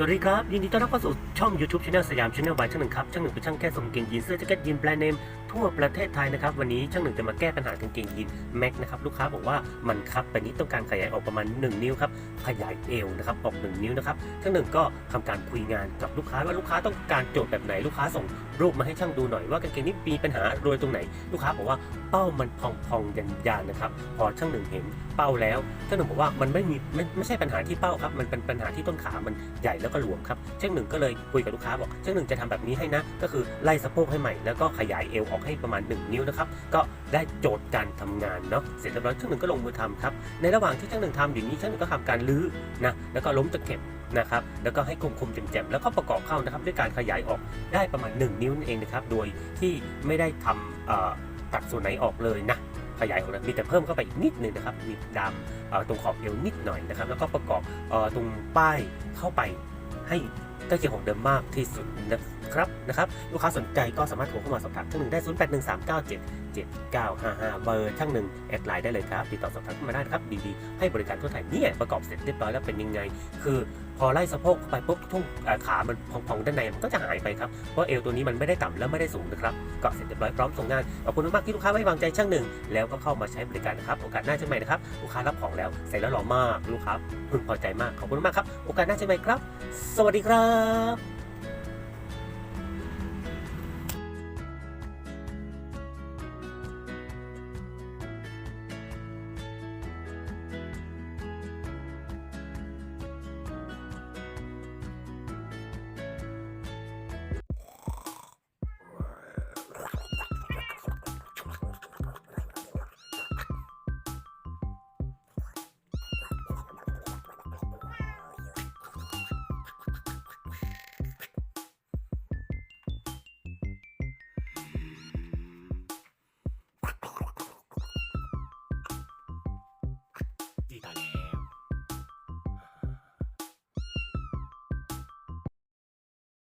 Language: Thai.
สวัสดีครับ ยินดีต้อนรับเข้าสู่ช่อง YouTube Channel สยามช n แนลบายช่างหนึ่งครับ ช่างหนึ่งเป็นช่างแก้ทรงกางเกงยีนเสื้อแจ็คเก็ตยีนแบรนด์เนมทั่วประเทศไทยนะครับ วันนี้ช่างหนึ่งจะมาแก้ปัญหากางเกงยีนแม็กนะครับลูกค้าบอกว่ามันครับไปนิดต้องการขยายออกประมาณ 1 นิ้วครับขยายเอวนะครับออก 1 นิ้วนะครับช่างหนึ่งก็ทำการคุยงานกับลูกค้าว่าลูกค้าต้องการโจทย์แบบไหนลูกค้าส่งรูปมาให้ช่างดูหน่อยว่ากางเกงนี้มีปัญหาโดยตรงไหน ลูกค้าบอกว่าเป้ามันพองๆยันๆนนะครับพอช่างหนึ่งเห็นเป้าแล้วช่างหนึ่งบอกว่ามันไม่มีไม่ไม่ใช่ปัญหาที่เป้าครับมันเป็นปัญหาที่ต้นขามันใหญ่แล้วก็หลวมครับช่างหนึ่งก็เลยคุยกับลูกค้าบอกช่างหนึ่งจะทำแบบนี้ให้นะ ก็คือไล่สะโพกให้ใหม่แล้วก็ขยายเอวออกให้ประมาณ 1 นิ้วนะครับ ก็ได้โจทย์การทำงานเนาะเสร็จเรียบร้อยช่างหนึ่งก็ลงมือทำครับ ในระหว่างที่ช่างหนึ่งทำอยู่นี้ช่างหนึ่งก็ทำการลื้อนะแล้วก็ล้มตะเข็บนะครับแล้วก็ให้คมคมแจ่มๆแล้วก็ประกอบเข้านะครับ ด้วยการขยายออกได้ประมาณ 1 นิ้วนั่นเองนะครับโดยที่ไม่ได้ทำตัดส่วนไหนออกเลยนะขยายออกนะมีแต่เพิ่มเข้าไปอีกนิดหนึงนะครับมีดำตรงขอบเอวนิดหน่อยนะครับ แล้วก็ประกอบออตรงป้ายเข้าไปให้ใกล้เคียงของเดิมมากที่สุดนะ ครับนะครับลูกค้าสนใจก็สามารถโทรเข้ามาสอบถามช่างหนึ่งได้ 0 8 1 3 9 7 7 9 5 5 เบอร์ช่างหนึ่งแอดไลน์ได้เลยครับติดต่อสอบถามเข้ามาได้ครับดีๆให้บริการทั่วไทยเนี่ยประกอบเสร็จเรียบร้อยแล้วเป็นยังไง คือพอไล่สะโพกเข้าไปปุ๊บทุ่งขา มันพองๆด้านในมันก็จะหายไปครับเพราะเอวตัวนี้มันไม่ได้ต่ำและไม่ได้สูงนะครับก็เสร็จเรียบร้อยพร้อมส่งงานขอบคุณมากที่ลูกค้าไว้วางใจช่างหนึ่งแล้วก็เข้ามาใช้บริการนะครับโอกาสหน้าเช่นใหม่นะครับลูกค้ารับของแล้วใส่แล้วหล่อมากลูกค้าพึงพอใจมากขอบคุณมากครับโอกาสหน้าเช่นใหม่ครับ สวัสดีครับ